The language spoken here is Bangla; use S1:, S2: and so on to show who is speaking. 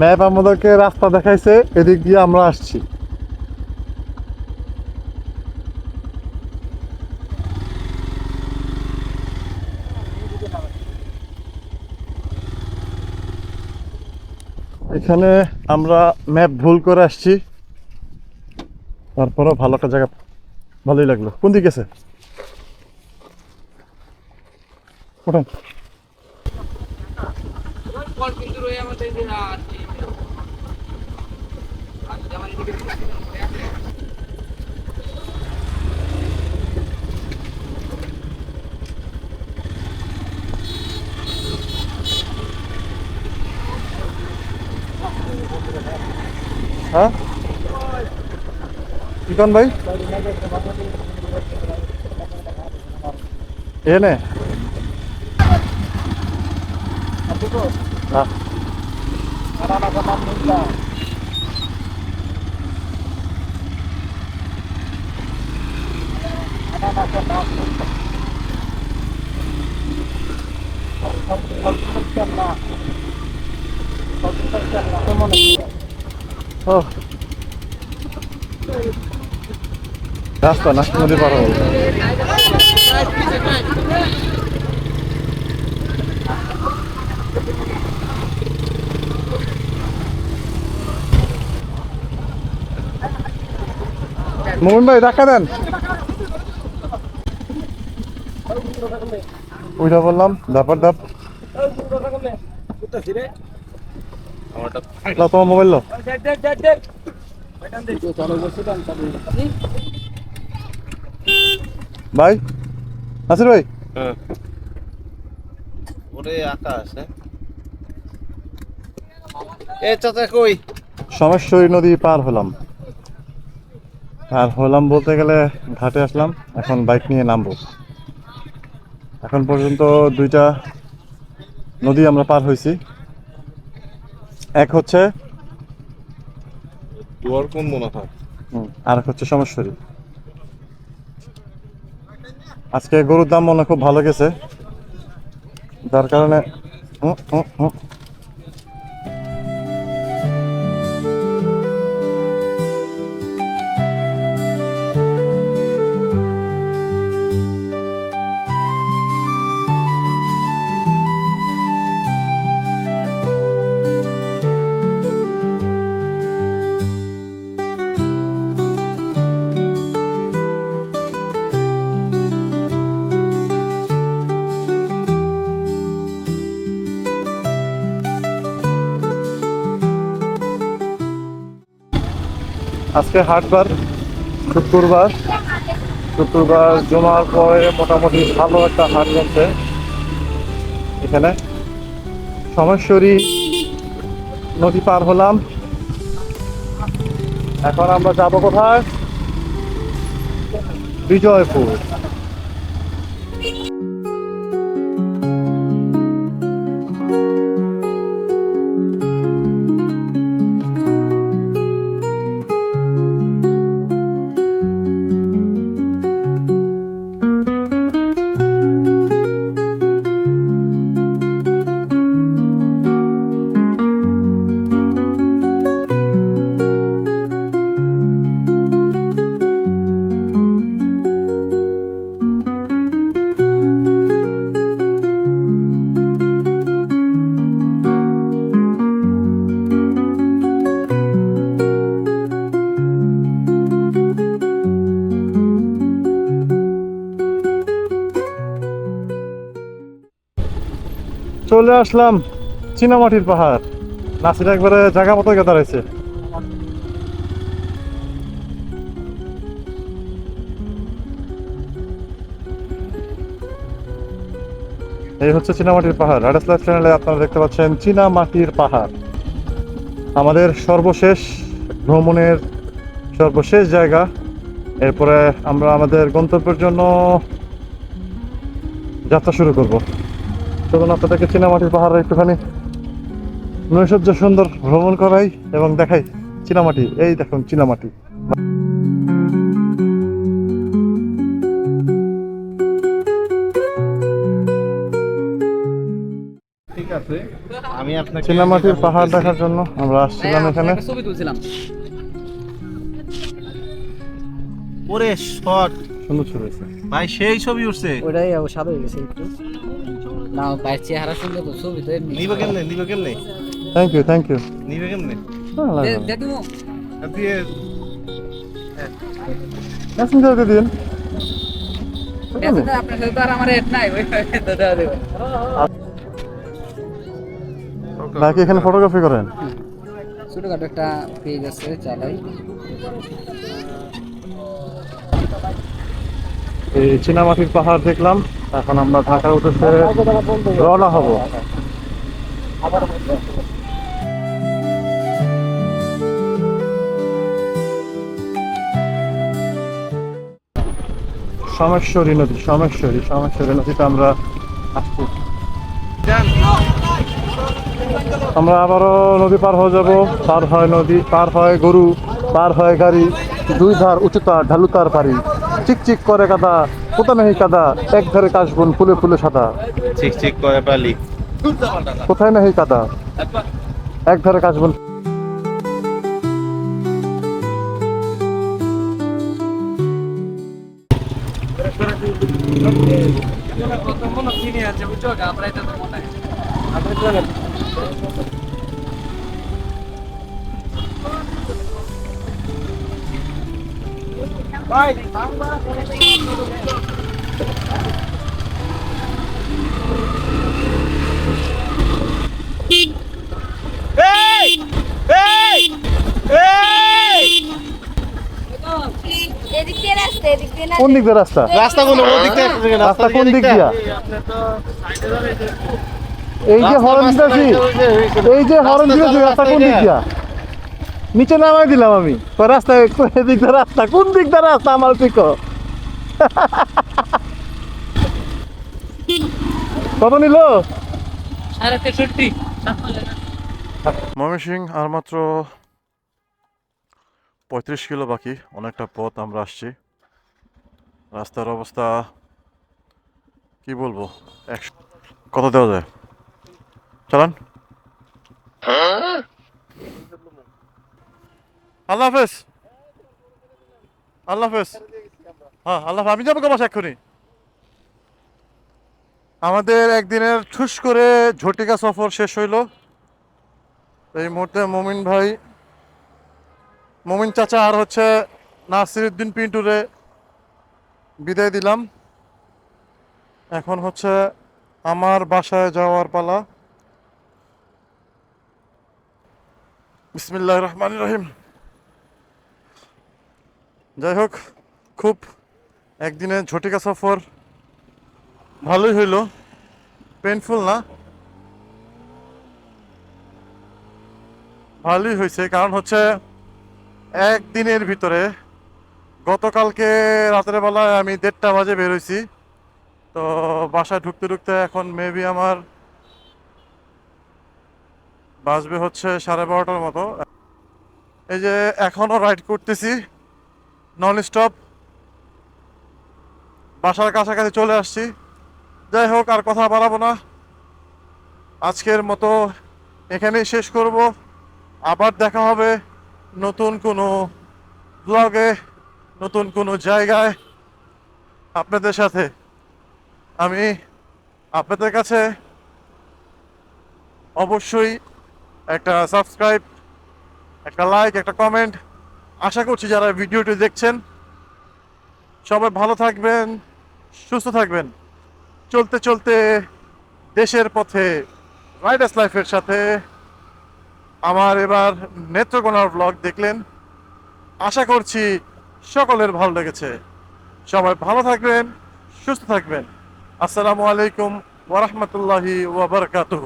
S1: ম্যাপে
S2: আমাদেরকে রাস্তা দেখাইছে, এদিক দিয়ে আমরা আসছি। এখানে আমরা ম্যাপ ভুল করে আসছি। তারপরেও ভালো একটা জায়গা, ভালোই লাগল। কোন দিকে গেছে?
S1: কল কিন্তু রয়ে আমাদের
S2: হ্যাঁ? কি ভাই? এনে। ও রাস্তা না নদী পার হব মোহন ভাই দেখা দেন। ওইটা বললাম দাপ লাও, তোমার মোবাইল ভাই নাসির ভাই।
S3: ওরে আকাশ হ্যাঁ। এ চাচা কই?
S2: সমেশ্বরী নদী পার হলাম। আর হলাম বলতে গেলে ঘাটে আসলাম এখন বাইক নিয়ে নামবো। এখন পর্যন্ত দুইটা নদী আমরা পার হয়েছি। এক হচ্ছে আর এক হচ্ছে সমেশ্বরী। আজকে গরুর দাম মনে খুব ভালো গেছে। যার কারণে আজকে হাটবার শুক্রবার। শুক্রবার জমার পরে মোটামুটি ভালো একটা হাট হচ্ছে এখানে। সমেশ্বরী নদী পার হলাম। এখন আমরা যাব কোথায়? বিজয়পুর। চলে আসলাম চীনামাটির পাহাড়। নাসির একবারে জায়গা মতো গেদা রয়েছে এই হচ্ছে চীনামাটির পাহাড়। রাডাস লাইফ চ্যানেলে আপনারা দেখতে পাচ্ছেন চীনামাটির পাহাড়। আমাদের সর্বশেষ ভ্রমণের সর্বশেষ জায়গা। এরপরে আমরা আমাদের গন্তব্যের জন্য যাত্রা শুরু করব। চলুন আপনাদেরকে চীনামাটির পাহাড়ে একটুখানি নৈসর্য সুন্দর ভ্রমণ করাই এবং দেখাই চীনামাটি। এই দেখুন চীনামাটি।
S3: আমি আপনাকে
S2: চীনামাটির পাহাড় দেখার জন্য আমরা আসছিলাম এখানে।
S1: ছবি তুলছিলাম।
S3: ওরে শট।
S2: সুন্দর ছবি
S3: ভাই সেই ছবি উঠছে।
S1: ওটাই সাদা হয়ে গেছে একটু। না বাইরের চেহারা সুন্দর তো ছবি তো এমনি।
S3: নিবে কেমনে নিবে কেমনে?
S2: থ্যাংক ইউ থ্যাংক ইউ
S3: নিবে কেমনে? দিয়ে
S2: মেসেঞ্জার দিয়ে দিন।
S1: আপনার সাথে তো আর আমার এড নাই ওই তো দেওয়া দেবে।
S2: বাকি এখানে ফটোগ্রাফি করেন।
S1: ছোটখাটো একটা পেজ আছে চালাই।
S2: এই চীনামাটির পাহাড় দেখলাম, এখন আমরা ঢাকার উদ্দেশ্যে রওনা হব। সমেশ্বরী নদী, সমেশ্বরী সমেশ্বরী নদীতে আমরা আসছি আমরা আবারও নদী পার হয়ে যাব, পার হয় নদী, পার হয় গরু, পার হয় গাড়ি, দুই ধার উচ্চতা ঢালুতার পারি চিকচিক করে কাদা কোথা নেই কাদা এক ধারে কাশবন ফুলে ফুলে সাদা।
S3: চিক চিক করে পালি।
S2: কোথায় নেই কাদা? এক ধারে কাশবন
S1: আমরা এটা তো মনে
S4: এদিক
S2: কোন দিক দিয়ে রাস্তা?
S3: রাস্তা কোন থেকে
S2: রাস্তা কোন দিক দিয়া? এই যে হরন দিতেছি। এই যে হরন দিতেছি রাস্তা কোন দিক দিয়া? নিচে নামাই দিলাম আমি। রাস্তা দিয়ে রাস্তা? কোন দিক দিয়ে রাস্তা আমার ঠিক কত নিল? ময়মনসিং আর মাত্র পঁয়ত্রিশ কিলো বাকি অনেকটা পথ আমরা আসছি। রাস্তার অবস্থা কি বলব? কত দেওয়া যায়? চালান। আল্লাহ হাফেজ। আল্লাহ হাফেজ। হ্যাঁ আল্লাহ আমি যাব কাবাস এক্ষুনি। আমাদের একদিনের ঠুস করে ঝটিকা সফর শেষ হইল। এই মুহূর্তে মমিন ভাই, মমিন চাচা আর হচ্ছে নাসিরুদ্দিন পিন্টুরে বিদায় দিলাম। এখন হচ্ছে আমার বাসায় যাওয়ার পালা। বিসমিল্লাহ রহমান রহিম। যাই হোক খুব একদিনে ঝটিকা সফর ভালোই হইল। পেনফুল না। ভালোই হয়েছে কারণ হচ্ছে একদিনের ভিতরে গতকালকে রাতের বেলায় আমি দেড়টা বাজে বেরোইছি তো বাসায় ঢুকতে ঢুকতে এখন মেবি আমার বাজবে হচ্ছে সাড়ে বারোটার মতো। এই যে এখনও রাইড করতেছি। Non stop. বাসার কাছাকাছি চলে আসছি। যাই হোক, আর কথা বাড়াবো না। আজকের মতো এখানেই শেষ করব। আবার দেখা হবে নতুন কোনো ব্লগে নতুন কোনো জায়গায় আপনাদের সাথে। আমি আপনাদের কাছে অবশ্যই একটা সাবস্ক্রাইব একটা লাইক একটা কমেন্ট আশা করছি যারা ভিডিওটি দেখছেন, সবাই ভালো থাকবেন, সুস্থ থাকবেন। চলতে চলতে দেশের পথে রাইডার্স লাইফের সাথে আমার এবার নেত্রকোনার ব্লগ দেখলেন। আশা করছি সকলের ভালো লেগেছে। সবাই ভালো থাকবেন, সুস্থ থাকবেন। আসসালামু আলাইকুম ওরহমতুল্লাহি ওবরকাতুহ